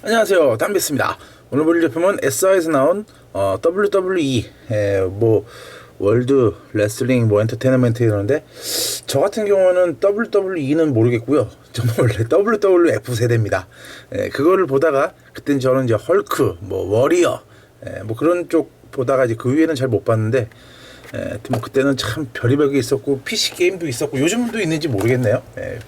안녕하세요. 담비스입니다. 오늘 볼 제품은 SR에서 나온 어, WWE 에, 뭐 월드 레슬링 뭐 엔터테인먼트 이러는데 저 같은 경우는 WWE는 모르겠고요. 저는 원래 WWF 세대입니다. 에, 그거를 보다가 그땐 저는 이제 헐크 뭐 워리어 에, 뭐 그런 쪽 보다가 이제 그 위에는 잘 못 봤는데 에, 하여튼 뭐 그때는 참 별의별 게 있었고 PC 게임도 있었고 요즘도 있는지 모르겠네요. 예,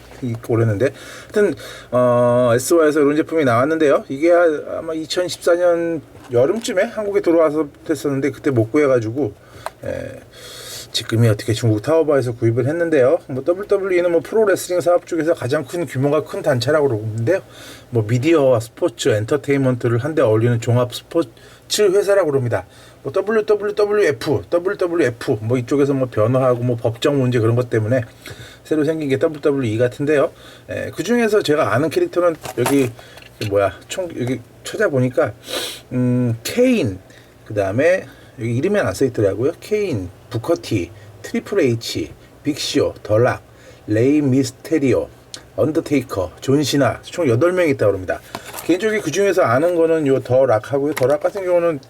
모르는데 하여튼 어, SY에서 이런 제품이 나왔는데요. 이게 아마 2014년 여름쯤에 한국에 들어와서 됐었는데 그때 못 구해가지고 예, 지금이 어떻게 중국 타오바에서 구입을 했는데요. 뭐 WWE는 뭐 프로레슬링 사업 쪽에서 가장 큰 규모가 큰 단체라고 그러는데요. 뭐 미디어와 스포츠, 엔터테인먼트를 한데 어울리는 종합 스포츠 회사라고 그럽니다. 뭐 WWF, WWF 뭐 이쪽에서 뭐 변화하고 뭐 법적 문제 그런 것 때문에 새로 생긴 게 WWE 같은데요. 예, 그 중에서 제가 아는 캐릭터는 여기 뭐야 총 여기 찾아보니까 음 케인 그 다음에 여기 이름이 안 써 있더라고요. 케인, 부커티, 트리플 H, 빅쇼, 덜락, 레이 미스테리오, 언더테이커, 존시나 총 8명이 있다고 합니다. 개인적으로 그 중에서 아는 거는 요 더락하고요. 더락 같은 경우는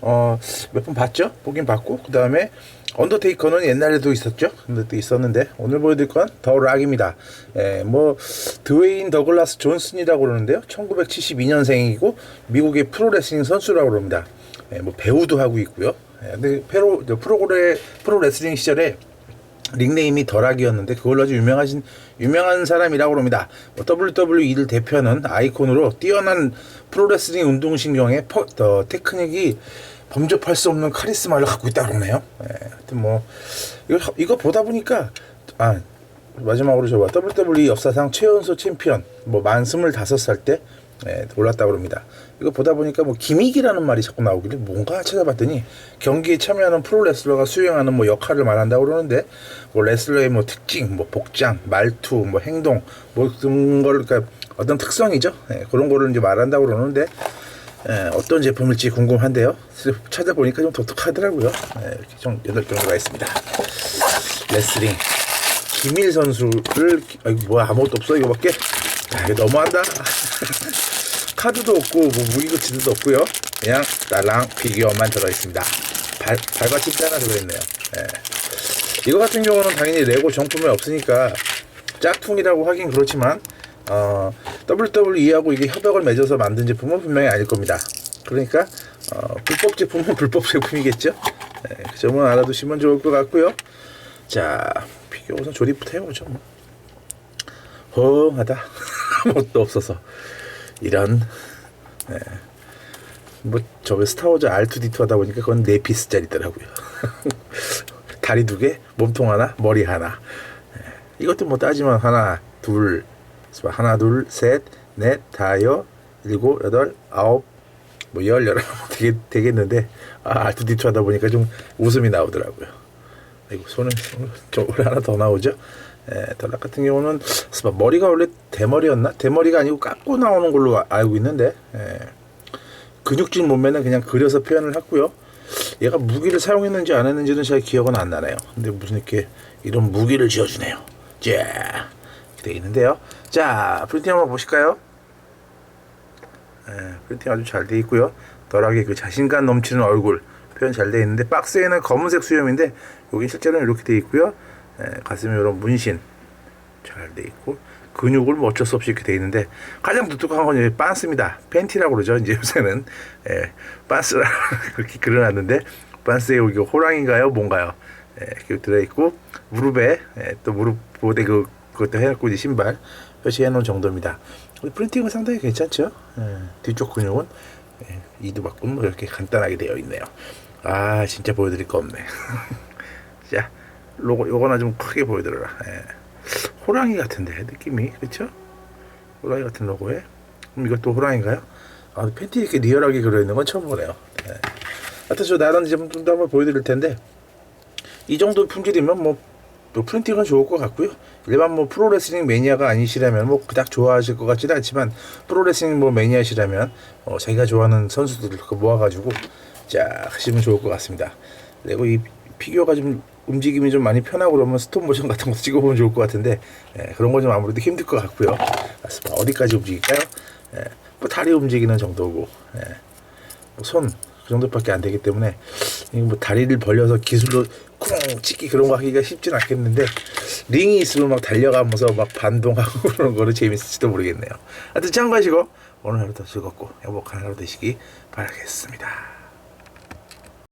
어, 몇 번 봤죠? 보긴 봤고 그 다음에 언더테이커는 옛날에도 있었죠? 근데 또 있었는데 오늘 보여드릴 건 더 락입니다. 예, 뭐 드웨인 더글라스 존슨이라고 그러는데요. 1972년생이고 미국의 프로레슬링 선수라고 그럽니다. 예, 뭐 배우도 하고 있고요. 예, 근데 프로 프로그레 프로레슬링 시절에 닉네임이 덜락이었는데 그걸로 아주 유명하신 유명한 사람이라고 합니다. 뭐 WWE를 대표하는 아이콘으로 뛰어난 프로레슬링 운동신경의 퍼, 어, 테크닉이 범접할 수 없는 카리스마를 갖고 있다고 그러네요. 예, 하여튼 뭐 이거 이거 보다 보니까 아 마지막으로 저와 WWE 역사상 최연소 챔피언 뭐만 스물다섯 살 때 예, 올랐다고 합니다. 이거 보다 보니까 뭐 기믹이라는 말이 자꾸 나오길래 뭔가 찾아봤더니 경기에 참여하는 프로 레슬러가 수행하는 뭐 역할을 말한다고 그러는데 뭐 레슬러의 뭐 특징, 뭐 복장, 말투, 뭐 행동, 뭐 그런 걸 그러니까 어떤 특성이죠. 예, 그런 거를 이제 말한다고 그러는데 예, 어떤 제품일지 궁금한데요. 찾아보니까 좀 독특하더라고요. 예, 이렇게 좀 여덟 종류가 있습니다. 레슬링 김일 선수를 아이고 뭐야 아무것도 없어 이거밖에 아, 이거 너무한다. 카드도 없고 뭐 무기고치도 없고요. 그냥 딸랑 피규어만 들어있습니다. 발, 발받침대 하나 들어있네요. 예. 이거 같은 경우는 당연히 레고 정품이 없으니까 짝퉁이라고 하긴 그렇지만 어, WWE하고 이게 협약을 맺어서 만든 제품은 분명히 아닐 겁니다. 그러니까 어, 불법 제품은 불법 제품이겠죠. 예, 그 점은 알아두시면 좋을 것 같고요. 자, 피규어 우선 조립부터 해보죠. 뭐. 허하다 아무것도 없어서. 이런 네. 뭐 저게 스타워즈 R2D2 하다 보니까 그건 네 피스짜리더라고요. 다리 두 개, 몸통 하나, 머리 하나. 네. 이것도 뭐 따지면 하나, 둘 하나, 둘, 셋, 넷, 다여 일곱, 여덟, 아홉 뭐 열, 열하 되게, 되겠는데 아, R2D2 하다 보니까 좀 웃음이 나오더라고요. 아이고 손은 저 원래 하나 더 나오죠 예, 덜락 같은 경우는 머리가 원래 대머리였나? 대머리가 아니고 깎고 나오는 걸로 아- 알고 있는데 예, 근육질 몸매는 그냥 그려서 표현을 했고요. 얘가 무기를 사용했는지 안 했는지는 잘 기억은 안 나네요. 근데 무슨 이렇게 이런 무기를 지어주네요. 자, 돼 있는데요. 자, 프린팅 한번 보실까요? 예, 프린팅 아주 잘돼 있고요. 덜하게 그 자신감 넘치는 얼굴 표현 잘돼 있는데 박스에는 검은색 수염인데 여기 실제로는 이렇게 돼 있고요. 예, 가슴에 이런 문신 잘 돼 있고 근육을 뭐 어쩔 수 없이 이렇게 돼 있는데 가장 독특한 건 여기 빤스입니다. 팬티라고 그러죠. 이제 요새는 예, 빤스라 그렇게 그려놨는데 빤스에 여기 호랑인가요? 뭔가요? 예, 이렇게 들어 있고 무릎에 예, 또 무릎 보대 그 그것도 해놓고 이제 신발 표시해 놓은 정도입니다. 프린팅은 상당히 괜찮죠. 예, 뒤쪽 근육은 예, 이두박근 뭐 이렇게 간단하게 되어 있네요. 아 진짜 보여드릴 거 없네. 자. 로고 요거나 좀 크게 보여드려라. 예. 호랑이 같은데 느낌이 그렇죠? 호랑이 같은 로고에 그럼 이것도 호랑이인가요? 아 팬티 이렇게 리얼하게 그려 있는 건 처음 보네요. 예. 하여튼 저 나란 제품도 한번 보여드릴 텐데 이 정도 품질이면 뭐, 뭐 프린팅은 좋을 것 같고요. 일반 뭐 프로레슬링 매니아가 아니시라면 뭐 그닥 좋아하실 것 같지는 않지만 프로레슬링 뭐 매니아시라면 어, 자기가 좋아하는 선수들을 모아가지고 자 하시면 좋을 것 같습니다. 그리고 이 피규어가 좀 움직임이 좀 많이 편하고 그러면 스톱 모션 같은 것도 찍어보면 좋을 것 같은데 예, 그런 건 좀 아무래도 힘들 것 같고요. 어디까지 움직일까요? 예, 뭐 다리 움직이는 정도고 예. 뭐 손 그 정도밖에 안 되기 때문에 뭐 다리를 벌려서 기술로 쿵 찍기 그런 거 하기가 쉽진 않겠는데 링이 있으면 막 달려가면서 막 반동하고 그런 거는 재밌을지도 모르겠네요. 하여튼 참고하시고 오늘 하루도 즐겁고 행복한 하루 되시기 바라겠습니다.